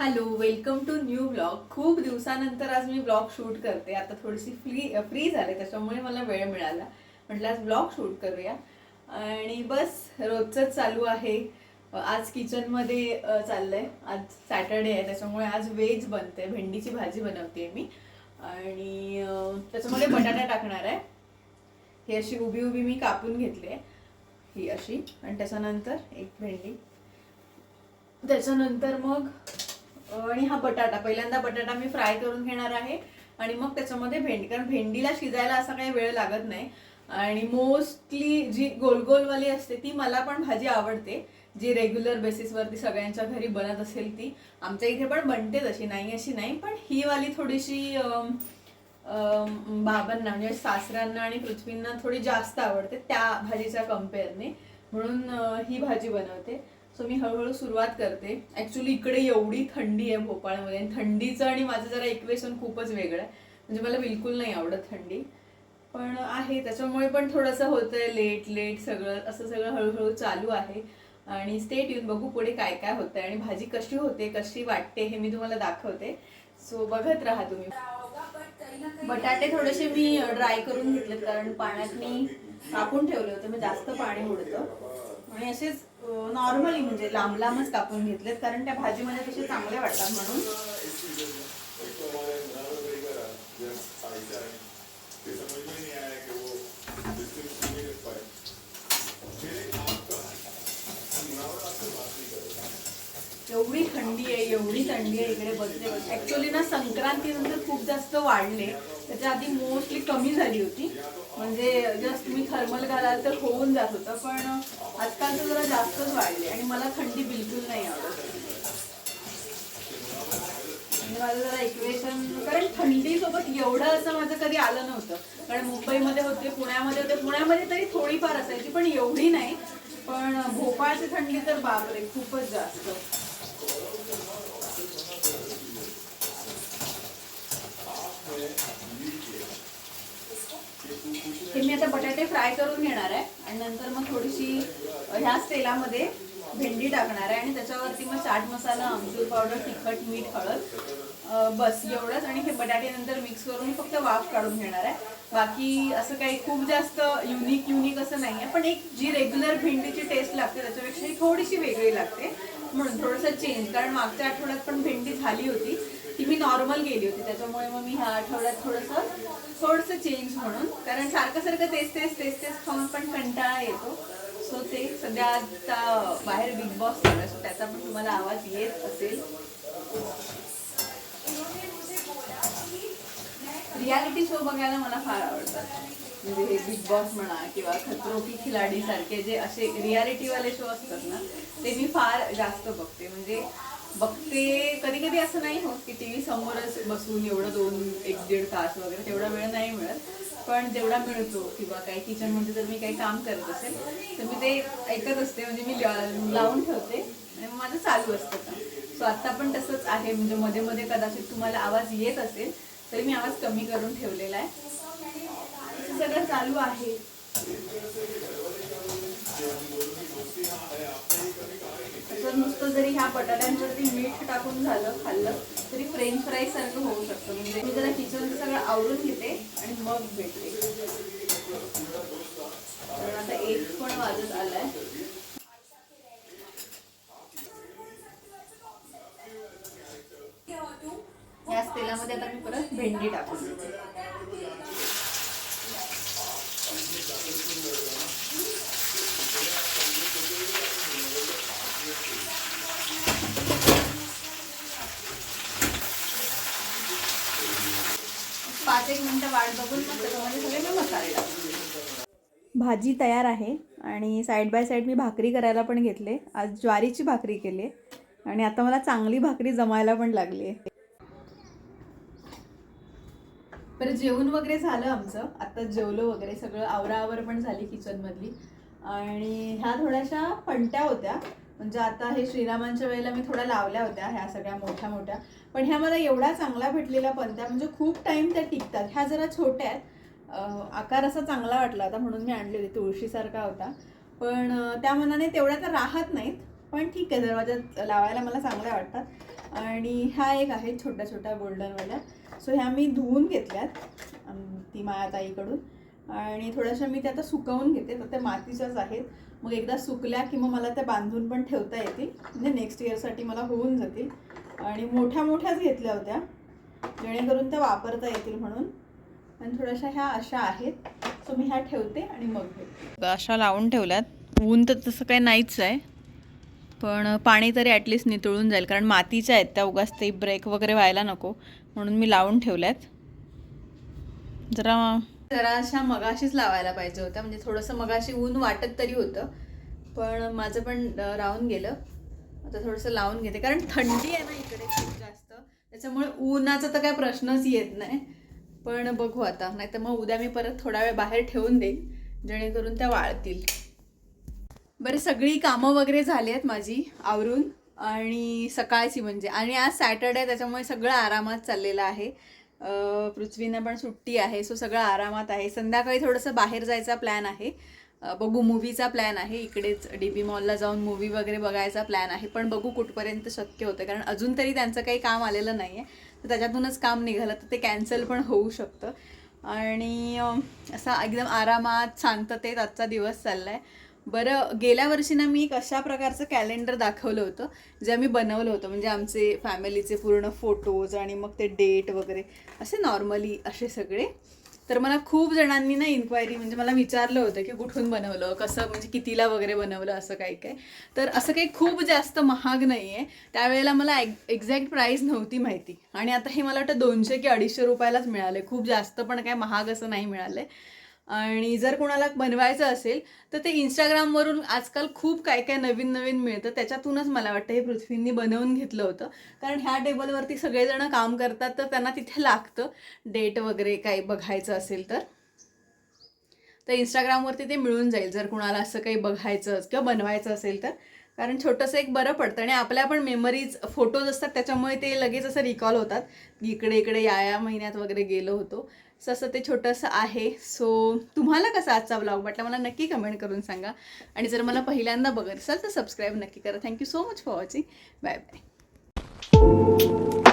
Hello welcome to new blog खूप दिवसानंतर आज मी ब्लॉग शूट करते. आता थोडीशी फ्री फ्री झाले त्याच्यामुळे मला वेळ मिळाला. म्हटलं आज ब्लॉग शूट करूया. आणि बस रोजचंच चालू आहे. आज किचनमध्ये चाललं चाललंय. आज सॅटर्डे आहे त्याच्यामुळे आज व्हेज बनते. भेंडीची भाजी बनवते मी. आणि त्याच्यामध्ये बटाटा टाकणार आहे. ही अशी उभी उभी मी कापून घेतली आहे. ही अशी. आणि त्याच्यानंतर एक भेंडी. त्याच्यानंतर मग आणि हा बटाटा पहिल्यांदा बटाटा मी फ्राय करून घेणार आहे. आणि मग त्याच्यामध्ये भेंडी कारण भेंडीला शिजायला असा काही वेळ लागत नाही. आणि मोस्टली जी गोल गोलवाली असते ती मला पण भाजी आवडते. जी रेग्युलर बेसिसवरती सगळ्यांच्या घरी बनत असेल ती. आमच्या इथे पण बनते तशी नाही अशी नाही पण ही वाली थोडीशी बाबांना म्हणजे सासऱ्यांना आणि पृथ्वींना थोडी जास्त आवडते त्या भाजीच्या कम्पेअरने म्हणून ही भाजी बनवते. सो मी हळूहळू सुरुवात करते. ॲक्च्युली इकडे एवढी थंडी आहे भोपाळमध्ये. आणि थंडीचं आणि माझं जरा इक्वेशन खूपच वेगळं आहे. म्हणजे मला बिलकुल नाही आवडत थंडी. पण आहे. त्याच्यामुळे पण थोडंसं होतंय लेट लेट सगळं. असं सगळं हळूहळू चालू आहे. आणि स्टेट येऊन बघू पुढे काय काय होतंय. आणि भाजी कशी होते कशी वाटते हे मी तुम्हाला दाखवते. सो बघत राहा तुम्ही. बटाटे थोडेसे मी ड्राय करून घेतलेत. कारण पाण्यात मी कापून ठेवले होते. मग जास्त पाणी उडतं आणि असेच नॉर्मली म्हणजे लांब लांबच कापून घेतलेत कारण त्या भाजीमध्ये तसे चांगले वाटतात म्हणून. एवढी थंडी आहे एवढी थंडी आहे इकडे बसले बसले ऍक्च्युली ना संक्रांतीनंतर खूप जास्त वाढले. त्याच्या आधी मोस्टली कमी झाली होती. म्हणजे जस्ट मी थर्मल घालाल तर होऊन जात होतं पण आजकाल तर जरा जास्तच वाढले आणि मला थंडी बिलकुल नाही आवडत. माझं जरा इक्वेशन कारण थंडीसोबत एवढं असं माझं कधी आलं नव्हतं. कारण मुंबईमध्ये होते पुण्यामध्ये होते पुण्यामध्ये तरी थोडीफार असायची पण एवढी नाही. पण भोपाळची थंडी तर बापरे खूपच जास्त. हे मी आता बटाटे फ्राय करून घेणार आहे. आणि नंतर मग थोडीशी ह्याच तेलामध्ये भेंडी टाकणार आहे. आणि त्याच्यावरती मग चाट मसाला आमचूर पावडर तिखट मीठ हळद बस एवढंच. आणि हे बटाटे नंतर मिक्स करून फक्त वाफ काढून घेणार आहे. बाकी असं काही खूप जास्त युनिक युनिक असं नाही आहे पण एक जी रेग्युलर भेंडीची टेस्ट लागते त्याच्यापेक्षा ही थोडीशी वेगळी लागते. म्हणून थोडंसं चेंज कारण मागच्या आठवड्यात पण भेंडी झाली होती. ती मी नॉर्मल गेली होती त्याच्यामुळे मग मी ह्या आठवड्यात थोडंसं थोडंसं चेंज म्हणून. कारण सारखं सारखं तेच तेच तेच तेच खाऊन पण कंटाळा येतो. सो ते सध्या आता बाहेर बिग बॉस चालू आहे सो त्याचा पण तुम्हाला आवाज येत असेल. रियालिटी शो बघायला मला फार आवडतात म्हणजे हे बिग बॉस म्हणा किंवा खतरो की खिलाडी सारखे जे असे रियालिटीवाले शो असतात ना ते मी फार जास्त बघते. म्हणजे बघते. कधी कधी असं नाही होत की टी व्ही समोरच बसून एवढं दोन एक दीड तास वगैरे तेवढा वेळ नाही मिळत. पण जेवढा मिळतो किंवा काही किचनमध्ये जर मी काही काम करत असेल तर मी ते ऐकत असते. म्हणजे मी लावून ठेवते. आणि माझं चालू असतं काम. सो आत्ता पण तसंच आहे. म्हणजे मध्ये मध्ये कदाचित तुम्हाला आवाज येत असेल तरी मी आवाज कमी करून ठेवलेला आहे. सगळं चालू आहे. तर नुसतं जरी ह्या बटाट्यांवरती मीठ टाकून झालं खाल्लं तरी फ्रेंच फ्राईज सारखं होऊ शकतं. म्हणजे मी जरा किचन सगळं आवरून घेते आणि मग भेटते. कारण आता एक पण वाजत आलाय. याच तेलामध्ये आता मी परत भेंडी टाकून पाच एक मिनिटं वाट बघून मग त्याच्यामध्ये सगळे मी मसाले भाजी तयार आहे आणि साईड बाय साईड मी भाकरी करायला पण घेतले. आज ज्वारीची भाकरी केली आणि आता मला चांगली भाकरी जमायला पण लागली आहे. बरं जेवण वगैरे झालं आमचं. आता जेवलो वगैरे सगळं आवराआवर पण झाली किचनमधली आणि ह्या थोड्याशा पणत्या होत्या. म्हणजे आता हे श्रीरामांच्या वेळेला मी थोड्या लावल्या होत्या ह्या सगळ्या मोठ्या मोठ्या. पण ह्या मला एवढा चांगला भेटलेल्या पणत्या म्हणजे खूप टाईम त्या टिकतात. ह्या जरा छोट्या आहेत. आकार असा चांगला वाटला होता म्हणून मी आणली होती तुळशीसारखा होता. पण त्या मनाने तेवढ्या तर राहत नाहीत पण ठीक आहे दरवाजात लावायला मला चांगल्या वाटतात. आणि ह्या एक आहेत छोट्या छोट्या गोल्डनवाल्या सो ह्या मी धुवून घेतल्यात ती माया ताईकडून आणि थोड्याशा मी त्या आता सुकवून घेते तर त्या मातीच्याच आहेत. मग एकदा सुकल्या की मग मला त्या बांधून पण ठेवता येतील. म्हणजे नेक्स्ट इयरसाठी मला होऊन जातील. आणि मोठ्या मोठ्याच घेतल्या होत्या. जेणेकरून त्या वापरता येतील म्हणून. आणि थोड्याशा ह्या अशा आहेत. सो मी ह्या ठेवते आणि मग अशा लावून ठेवल्यात. ऊन तर तसं काही नाहीच आहे. पण पाणी तरी ॲटलिस्ट नितळून जाईल. कारण मातीच्या आहेत त्या. उगाच ते ब्रेक वगैरे व्हायला नको. म्हणून मी लावून ठेवल्यात. जरा जराशा मगाशीच लावायला पाहिजे होत्या. म्हणजे थोडंसं मगाशी ऊन वाटत तरी होतं. पण माझं पण राहून गेलं. आता थोडंसं लावून घेते. कारण थंडी आहे ना इकडे खूप जास्त. त्याच्यामुळे उन्हाचा तर काय प्रश्नच येत नाही. पण बघू आता. नाही तर मग उद्या मी परत थोडा वेळ बाहेर ठेवून देईन. जेणेकरून त्या वाळतील. बरं सगळी कामं वगैरे झाली आहेत माझी आवरून. आणि सकाळची म्हणजे. आणि आज सॅटर्डे त्याच्यामुळे सगळं आरामात चाललेलं आहे. पृथ्वीनं पण सुट्टी आहे सो सगळं आरामात आहे. संध्याकाळी थोडंसं बाहेर जायचा प्लॅन आहे. बघू मूवीचा प्लॅन आहे. इकडेच डी बी मॉलला जाऊन मूवी वगैरे बघायचा प्लॅन आहे. पण बघू कुठपर्यंत शक्य होतं. कारण अजून तरी त्यांचं काही काम आलेलं नाही आहे तर त्याच्यातूनच काम निघालं तर ते कॅन्सल पण होऊ शकतं. आणि असा एकदम आरामात शांततेत आजचा दिवस चालला आहे बरं गेल्या वर्षी ना मी एक अशा प्रकारचं कॅलेंडर दाखवलं होतं जे आम्ही बनवलं होतं. म्हणजे आमचे फॅमिलीचे पूर्ण फोटोज आणि मग ते डेट वगैरे असे नॉर्मली असे सगळे. तर मला खूप जणांनी ना इन्क्वायरी म्हणजे मला विचारलं होतं की कुठून बनवलं कसं म्हणजे कितीला वगैरे बनवलं असं काही काय. तर असं काही खूप जास्त महाग नाही आहे त्यावेळेला मला एक्झॅक्ट प्राईस नव्हती माहिती. आणि आता हे मला वाटतं दोनशे की अडीचशे रुपयालाच मिळाले. खूप जास्त पण काय महाग असं नाही मिळालं आणि जर कोणाला बनवायचं असेल तर ते इंस्टाग्रामवरून आजकाल खूप काय काय नवीन नवीन मिळतं. त्याच्यातूनच मला वाटतं हे पृथ्वींनी बनवून घेतलं होतं. कारण ह्या टेबलवरती सगळेजण काम करतात तर त्यांना तिथे लागतं. डेट वगैरे काही बघायचं असेल तर. तर इंस्टाग्रामवरती ते मिळून जाईल जर कुणाला असं काही बघायचं किंवा बनवायचं असेल तर. कारण छोटंसं एक बरं पडतं आणि आपल्या पण मेमरीज फोटोज असतात त्याच्यामुळे ते लगेच असं रिकॉल होतात. इकडे इकडे या या महिन्यात वगैरे गेलो होतो. सो असं ते छोटंसं आहे. सो तुम्हाला कसा आजचा ब्लॉग वाटला? मला नक्की कमेंट करून सांगा. आणि जर मला पहिल्यांदा बघत असाल तर सबस्क्राईब नक्की करा. Thank you so much for watching bye bye